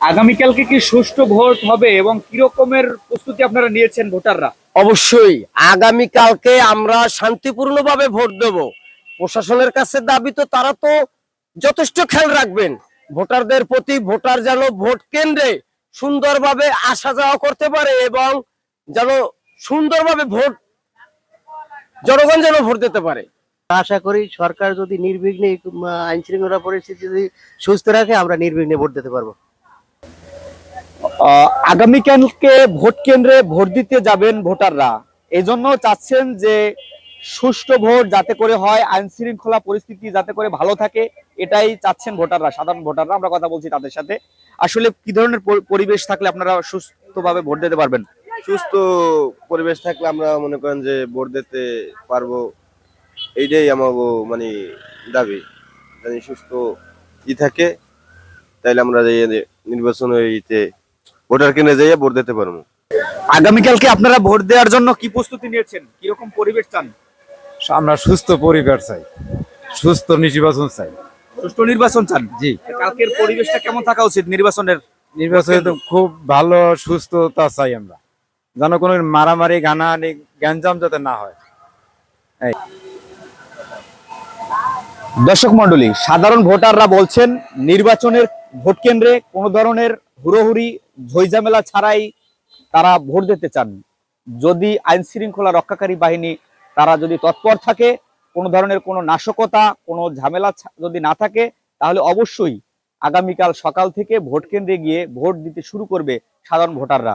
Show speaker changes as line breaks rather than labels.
আগামীকালকে কি সুষ্ঠু ভোট হবে এবং কি রকমের প্রস্তুতি আপনারা নিয়েছেন ভোটাররা?
অবশ্যই আগামী কালকে আমরা শান্তিপূর্ণভাবে ভোট দেব। প্রশাসনের কাছে দাবি তো তারা তো যথেষ্ট খেয়াল রাখবেন। ভোটারদের প্রতি ভোটার যেন ভোট কেন্দ্রে সুন্দরভাবে আসা যাওয়া করতে পারে এবং যেন সুন্দরভাবে ভোট জনগণ যেন ভোট দিতে পারে।
আশা করি সরকার যদি নির্বিঘ্নে আইন শৃঙ্খলা পরিস্থিতি যদি সুস্থ রাখে আমরা নির্বিঘ্নে ভোট দিতে পারব।
আগামীকালকে ভোট কেন্দ্রে ভোট দিতে যাবেন ভোটাররা। এই জন্য চাচ্ছেন যে সুষ্ঠু ভোট যাতে করে হয় আইন শৃঙ্খলা পরিস্থিতি যাতে করে ভালো থাকে, এটাই চাচ্ছেন ভোটাররা, সাধারণ ভোটাররা। আমরা কথা বলছি তাদের সাথে। আসলে কি ধরনের পরিবেশ থাকলে আপনারা সুস্থভাবে ভোট দিতে পারবেন?
সুস্থ পরিবেশ থাকলে আমরা মনে করেন যে ভোট দিতে পারব, এইটাই আমার মানে দাবি। সুস্থ ই থাকে, তাইলে আমরা নির্বাচন ইতে ভোটার কেন্দ্রে যাইয়ে ভোট দিতে পারব।
আগামীকালকে আপনারা ভোট দেওয়ার জন্য কি প্রস্তুতি নিয়েছেন? কীরকম পরিবেশ চান?
আমরা সুস্থ পরিবার চাই। সুস্থ নির্বাচন চাই।
সুষ্ঠু নির্বাচন চান?
জি।
কালকের পরিবেশটা কেমন থাকা উচিত নির্বাচনের?
নির্বাচনে তো খুব ভালো সুস্থতা চাই আমরা। যেন কোনো মারামারি গানাহানি গ্যাঞ্জাম যাতে না হয়।
দর্শক মন্ডলী সাধারণ ভোটাররা বলছেন নির্বাচনের ভোট কেন্দ্রে কোনো ধরনের হুড়োহুড়ি, ঝইঝামেলা ছাড়াই তারা ভোট দিতে চান। যদি আইন শৃঙ্খলা রক্ষাকারী বাহিনী তারা যদি তৎপর থাকে, কোনো ধরনের কোনো নাশকতা, কোনো ঝামেলা যদি না থাকে, তাহলে অবশ্যই আগামীকাল সকাল থেকে ভোট কেন্দ্রে গিয়ে ভোট দিতে শুরু করবে সাধারণ ভোটাররা।